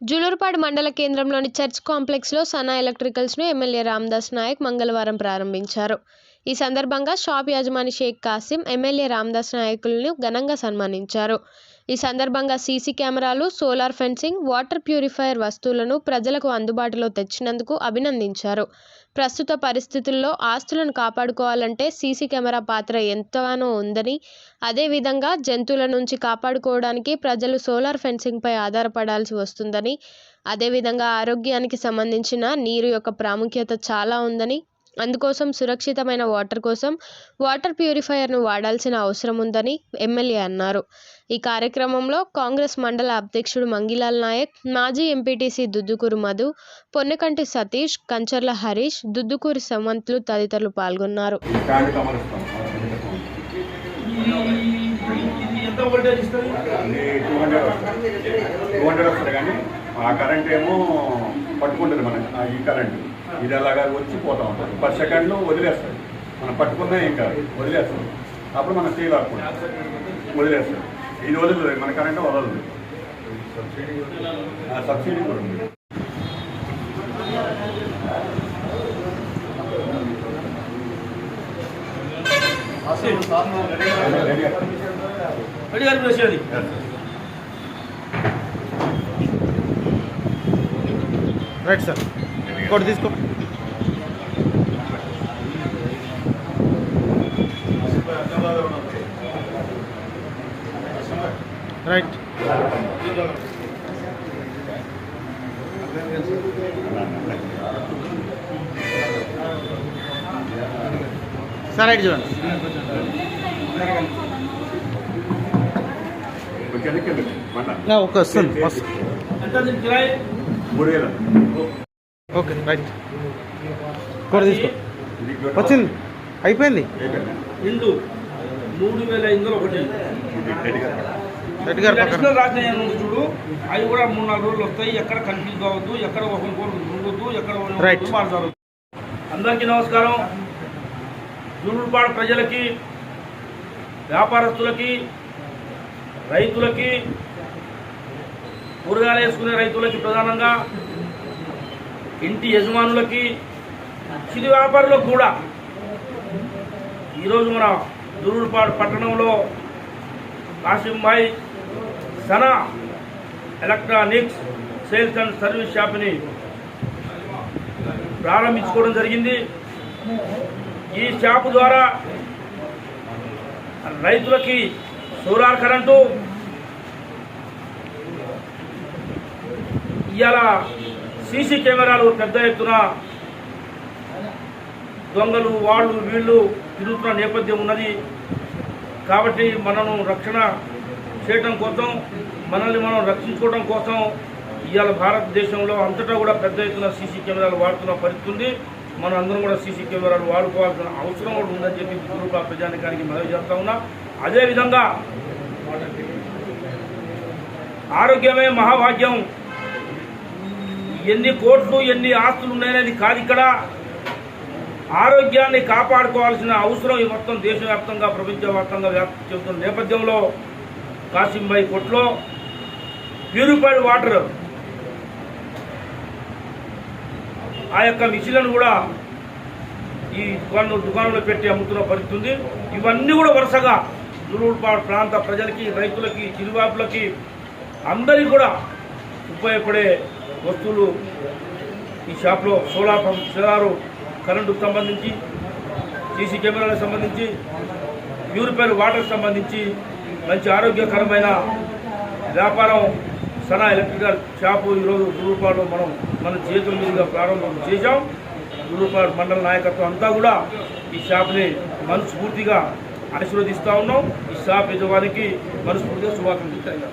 జులూరుపాడు మండల కేంద్రంలోని చర్చ్ కాంప్లెక్స్లో సనా ఎలక్ట్రికల్స్ను ఎమ్మెల్యే రామ్దాస్ నాయక్ మంగళవారం ప్రారంభించారు. ఈ సందర్భంగా షాప్ యజమాని షేక్ కాసిం ఎమ్మెల్యే రామ్దాస్ నాయకులను ఘనంగా సన్మానించారు. ఈ సందర్భంగా సీసీ కెమెరాలు సోలార్ ఫెన్సింగ్ వాటర్ ప్యూరిఫైయర్ వస్తువులను ప్రజలకు అందుబాటులో తెచ్చినందుకు అభినందించారు. ప్రస్తుత పరిస్థితుల్లో ఆస్తులను కాపాడుకోవాలంటే సీసీ కెమెరా పాత్ర ఎంతగానో ఉందని అదేవిధంగా జంతువుల నుంచి కాపాడుకోవడానికి ప్రజలు సోలార్ ఫెన్సింగ్పై ఆధారపడాల్సి వస్తుందని అదేవిధంగా ఆరోగ్యానికి సంబంధించిన నీరు యొక్క ప్రాముఖ్యత చాలా ఉందని అందుకోసం సురక్షితమైన వాటర్ కోసం వాటర్ ప్యూరిఫైయర్ను వాడాల్సిన అవసరం ఉందని ఎమ్మెల్యే అన్నారు. ఈ కార్యక్రమంలో కాంగ్రెస్ మండల అధ్యక్షుడు మంగిలాల్ నాయక్ మాజీ ఎంపీటీసీ దుద్దుకూరు మధు పొన్నకంటి సతీష్ కంచర్ల హరీష్ దుద్దుకూరి సమంతులు తదితరులు పాల్గొన్నారు. ఎంత వోల్టేజ్ ఇస్తుంది టూ హండ్రెడ్ టూ హండ్రెడ్ వస్తుంది కానీ ఆ కరెంట్ ఏమో పట్టుకుంటుంది మనకి ఈ కరెంట్ ఇది అలాగా వచ్చి పోతా ఉంటుంది. పర్ సెకండ్లో వదిలేస్తుంది మనం పట్టుకున్నా ఏం కాదు. వదిలేస్తుంది అప్పుడు మనం స్టీల్ ఆడుకుంటాం వదిలేస్తుంది ఇది వదలదు మన కరెంట్ వదలదు. ఆ సబ్సిడీ కూడా ఉంది. రెడీ గారు రైట్ సార్. ఇంకోటి తీసుకో. రైట్. సార్ రైట్ చూడండి. ఓకే వస్తుంది మూడు వేలు. ఓకే రైట్ ఇంకోటి తీసుకో. వచ్చింది అయిపోయింది? ఇందు. మూడు వేల ఐదు ఒకటి? రెడ్డి గారు రాజధాని ఉంది చూడు. అవి కూడా మూడు నాలుగు రోజులు వస్తాయి. ఎక్కడ కన్ఫ్యూజ్ కావద్దు ఎక్కడ కోరు ఉండొద్దు. ఎక్కడ. మారుతారు అందరికీ నమస్కారం. జూలూరుపాడు ప్రజలకి వ్యాపారస్తులకి రైతులకి కూరగాయలు వేసుకునే రైతులకి ప్రధానంగా ఇంటి యజమానులకి చిరు వ్యాపారులకు కూడా. ఈరోజు మన జూలూరుపాడు పట్టణంలో Kasimbai Sana electronics sales and service షాప్ని ప్రారంభించుకోవడం జరిగింది. ఈ షాపు ద్వారా రైతులకి సోలార్ కరెంటు ఇవాళ సీసీ కెమెరాలు పెద్ద ఎత్తున దొంగలు వాళ్ళు వీళ్ళు తిరుగుతున్న నేపథ్యం ఉన్నది. కాబట్టి మనను రక్షణ చేయటం కోసం మనల్ని మనం రక్షించుకోవడం కోసం ఇవాళ భారతదేశంలో అంతటా కూడా పెద్ద ఎత్తున సీసీ కెమెరాలు వాడుతున్న పరిస్థితి ఉంది. మనం అందరం కూడా సీసీ కెమెరాలు వాడుకోవాల్సిన అవసరం కూడా ఉందని చెప్పి గురువుగా ప్రజానికానికి మనవి చేస్తా ఉన్నా. అదేవిధంగా ఆరోగ్యమే మహాభాగ్యం. ఎన్ని కోట్లు ఎన్ని ఆస్తులు ఉన్నాయనేది కాదు ఇక్కడ. ఆరోగ్యాన్ని కాపాడుకోవాల్సిన అవసరం ఈ మొత్తం దేశవ్యాప్తంగా ప్రపంచవ్యాప్తంగా వ్యాప్తి చెందుతున్న నేపథ్యంలో కాసింబాయి కొట్లో. Purified water. ఆ యొక్క మిషన్లను కూడా ఈ దుకాణంలో దుకాణంలో పెట్టి అమ్ముతున్న పరిస్థితి ఉంది. ఇవన్నీ కూడా వరుసగా దురూరుపాడు ప్రాంత ప్రజలకి రైతులకి చిరువాపులకి అందరికీ కూడా ఉపయోగపడే వస్తువులు ఈ షాప్లో సోలార్ పంప్ సోలారు కరెంటుకు సంబంధించి సీసీ కెమెరాలకు సంబంధించి ప్యూరిఫైడ్ వాటర్కి సంబంధించి మంచి ఆరోగ్యకరమైన వ్యాపారం సనా ఎలక్ట్రికల్ షాపు ఈరోజు గురుపాడు మనం మన చేతుల మీదుగా ప్రారంభం చేశాం. గురుపాడు మండల నాయకత్వం అంతా కూడా ఈ షాప్ని మనస్ఫూర్తిగా ఆశీర్వదిస్తూ ఉన్నాం. ఈ షాప్ యజమానికి మనస్ఫూర్తిగా శుభాకాంక్షలు.